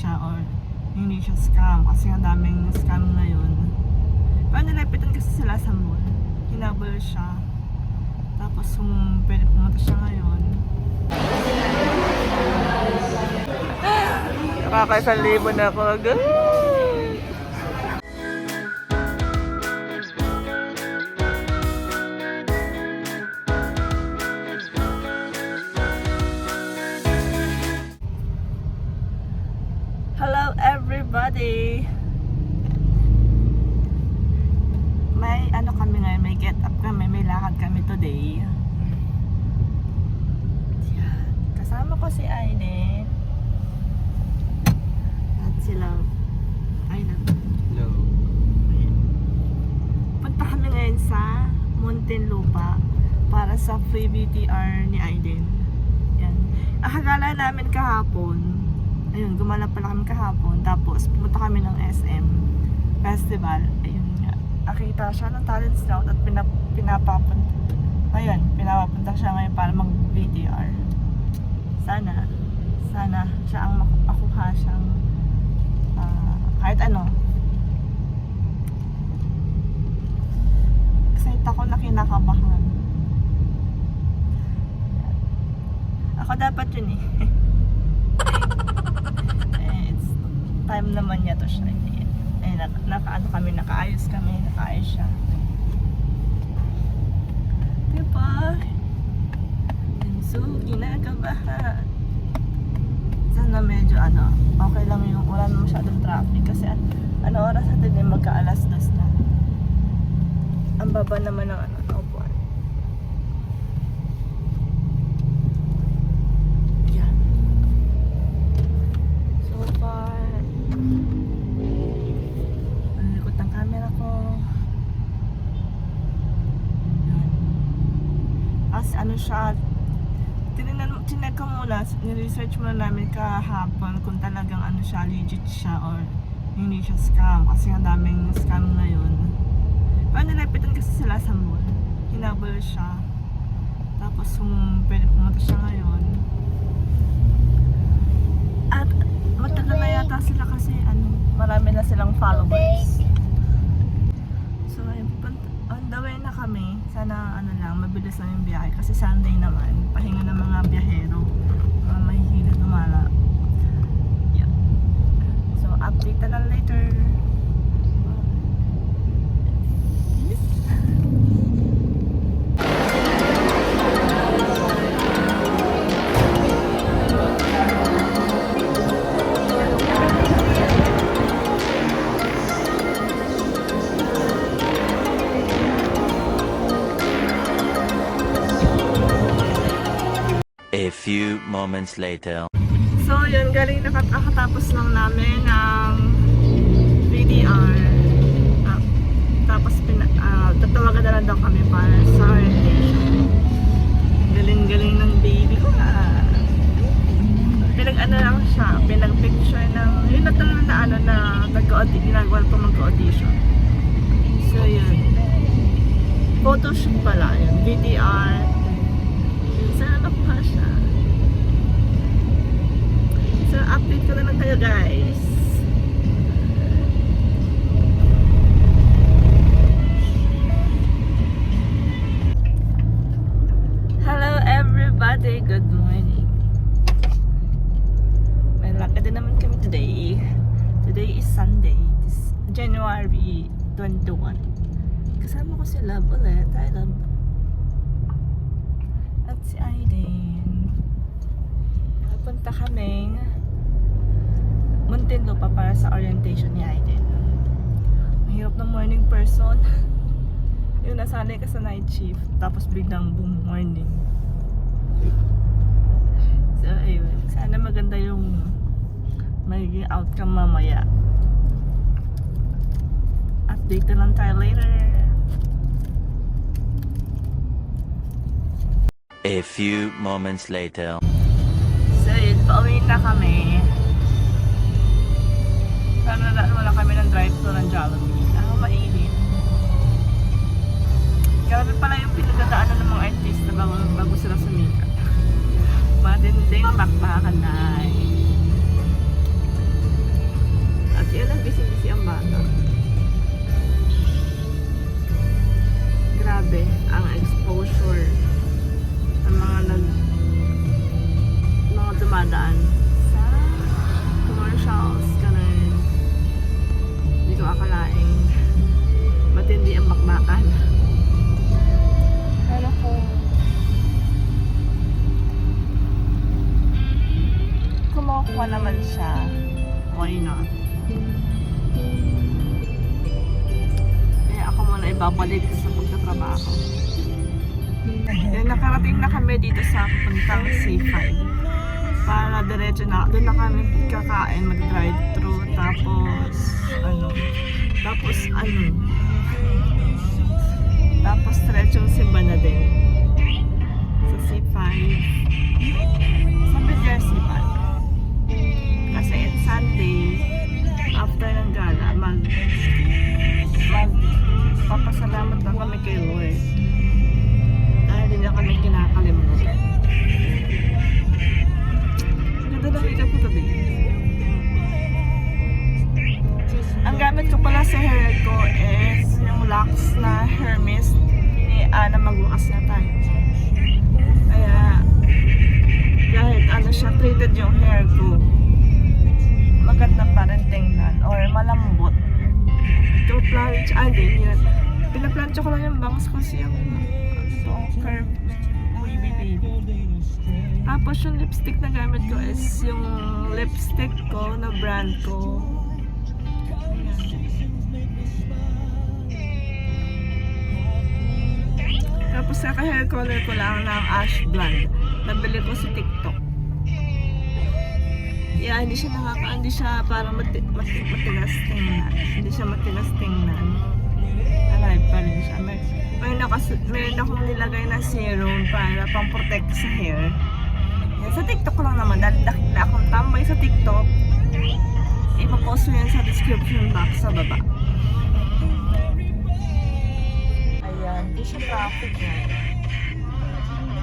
siya or hindi siya scam kasi ang daming scam ngayon. Pero nilapitan kasi sila sa mall. Hinabol siya. Tapos kung pwede pumunta siya ngayon. Nakakaisang libo na ako agad. Ko si Aiden. At sila. Aiden. Hello. Punta kami ngayon sa Muntinlupa para sa free BTR ni Aiden. Yan. Akagala namin kahapon, ayun, gumala pala kami kahapon, tapos pumunta kami ng SM Festival. Ayun nga. Nakita siya ng talent scout at pinap pinapapunta. Ayun, pinapapunta siya ngayon para mag BTR. Sana, sana siya ang mak- makuha siyang ah, kahit ano, excited ako na kinakabahan. Ako dapat yun eh. it's time naman niya to siya. Eh, eh naka, nakaano kami, nakaayos kami, nakaayos siya. Diba? So, kinakabahan. Sana medyo ano, okay lang yung wala na masyadong traffic kasi an- ano oras natin eh, magka-alas dos na. Ang baba naman ng ano, upuan. Yan. So far, ang likot camera ko. As ano siya, tinig ko muna, niresearch muna namin kahapon kung talagang ano siya, legit siya or hindi siya scam kasi ang daming scam ngayon. Pero nilapitan kasi sila sa mall. Hinabol siya. Tapos kung pwede pumunta siya ngayon. At matagal na yata sila kasi ano, marami na silang followers. So ayun, pupunta, on the way na kami. Sana ano lang, mabilis lang yung biyahe. Kasi Sunday naman, pahinga ng mga biyahero. Mga mahihilig lumala. Yeah. So update na lang later. Few moments later. So, yun, galing nakatapos lang namin ng VDR. Ah, tapos, pina, ah, tatawagan na lang daw kami para sa orientation. Galing-galing ng baby ko ah. Pinag-ano lang siya, pinag-picture ng, yun na talaga na ano na nag-audition, ginagawa pa mag-audition. So, yun. Photoshoot pala, yun. VDR. So, update ko na lang kayo guys. Para sa orientation ni Aiden. Mahirap ng morning person. Yung nasanay ka sa night shift, tapos biglang boom morning. So, ayun. Sana maganda yung magiging outcome mamaya. Update na lang tayo later. A few moments later. So, yun, pauwi na kami. Sana na wala kami ng drive-thru ng Jollibee. Ang mainit. Grabe pala yung pinagdadaanan ng mga artista bago, bago sila sa sumikat. Matinding bakbakan na. Eh. At yun ang busy-busy ang bata. Grabe ang exposure ng mga nag mga dumadaan. Why not? Kaya ako muna ibabalik sa pagtatrabaho. Then nakarating na kami dito sa puntang C5. Para diretso na, doon na kami kakain, mag-drive thru tapos ano, tapos ano, malambot. Ito, plancha, ah, hindi, yun. Pinaplansya ko lang yung bangs kasi yung ito, curve wavy baby. Tapos yung lipstick na gamit ko is yung lipstick ko na brand ko. Tapos sa hair color ko lang ng ash blonde. Nabili ko sa TikTok. Yeah, hindi siya nakaka, hindi siya parang mati, mati, matigas tingnan. Hindi siya matigas tingnan. Alive pa rin siya. May, may, nakas, may akong nilagay na serum para pang protect sa hair. Yan, sa TikTok lang naman. Dahil nakita akong tambay sa TikTok. Ipapost ko yan sa description box sa baba. Ayan, di siya traffic na.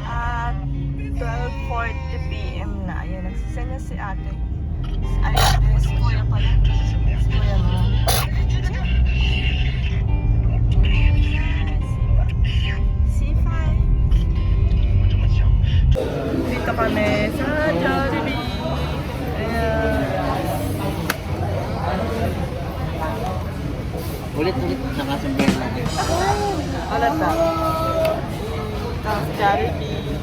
At 12.40pm na. Ayan, nagsisend na si ate. Ay, ate, si kuya pala. Si kuya mo. C5. Dito kami sa Jollibee. Ayan. Ulit-ulit nakasumber natin. Alat na. Tapos Jollibee.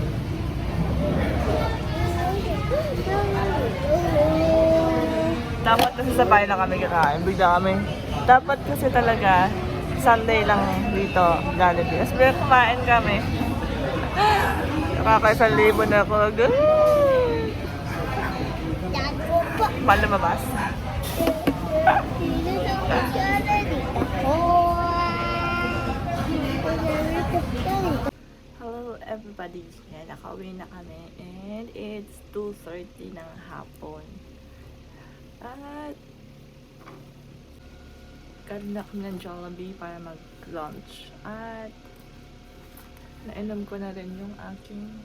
Dapat kasi sa bahay lang kami kakain. Bigla kami. Dapat kasi talaga Sunday lang dito, Jollibee. Tapos bigla kumain kami. Nakakaisang libo na ako. Mahal lumabas. Hello everybody. Yan, nakauwi na kami. And it's 2.30 ng hapon. At ganda kami ng Jollibee para mag-lunch. At nainom ko na rin yung aking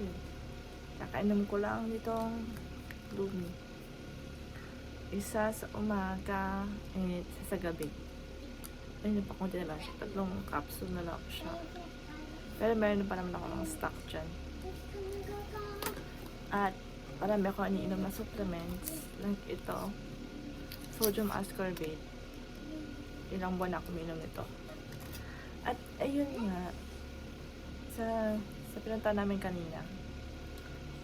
yun. Nakainom ko lang nitong Lumi. Isa sa umaga and isa sa gabi. Ayun pa kung tinala siya. Tatlong capsule na lang siya. Pero meron pa naman ako ng stock dyan. At marami ako iniinom na supplements. Like ito. Sodium ascorbate. Ilang buwan ako uminom nito. At ayun nga. Sa, sa pinunta namin kanina.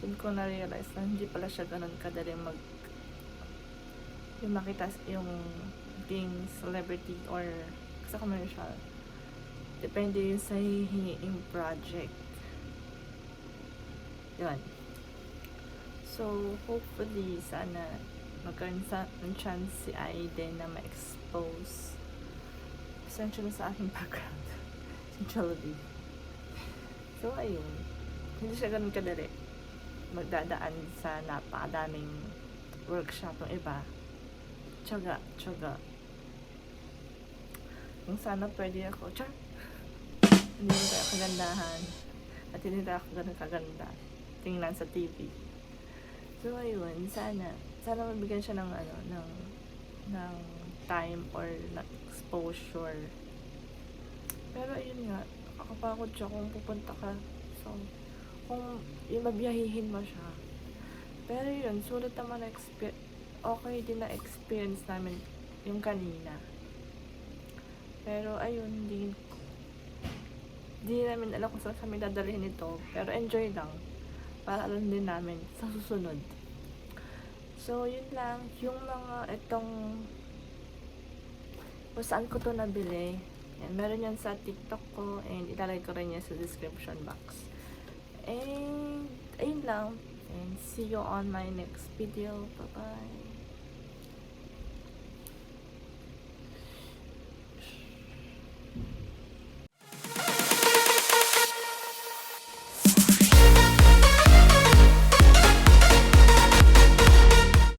Doon ko na-realize na hindi pala siya ganun kadali mag yung makita yung being celebrity or sa commercial. Depende yun sa hihingiing project. Yun. So, hopefully, sana magkaroon sa chance si Aiden na ma-expose. Na sa aking background. Jollibee. So, ayun. Hindi siya ganun kadali. Magdadaan sa napakadaming workshop ng iba. Tsaga, tsaga. Kung sana pwede ako, char! Hindi mo tayo kagandahan. At hindi tayo ganun kaganda. Tingnan sa TV. So, ayun, sana, sana mabigyan siya ng, ano, ng, ng time or ng exposure. Pero ayun nga, nakakapagod siya kung pupunta ka. So, kung mabiyahihin mo siya. Pero yun, sulit naman na expe- okay din na experience namin yung kanina. Pero ayun, hindi hindi namin alam kung saan kami dadalhin ito. Pero enjoy lang. Para alam din namin sa susunod. So, yun lang. Yung mga itong kung saan ko to nabili. Yan, meron yan sa TikTok ko and ilalagay ko rin yan sa description box. And, ayun lang. And see you on my next video. Bye-bye.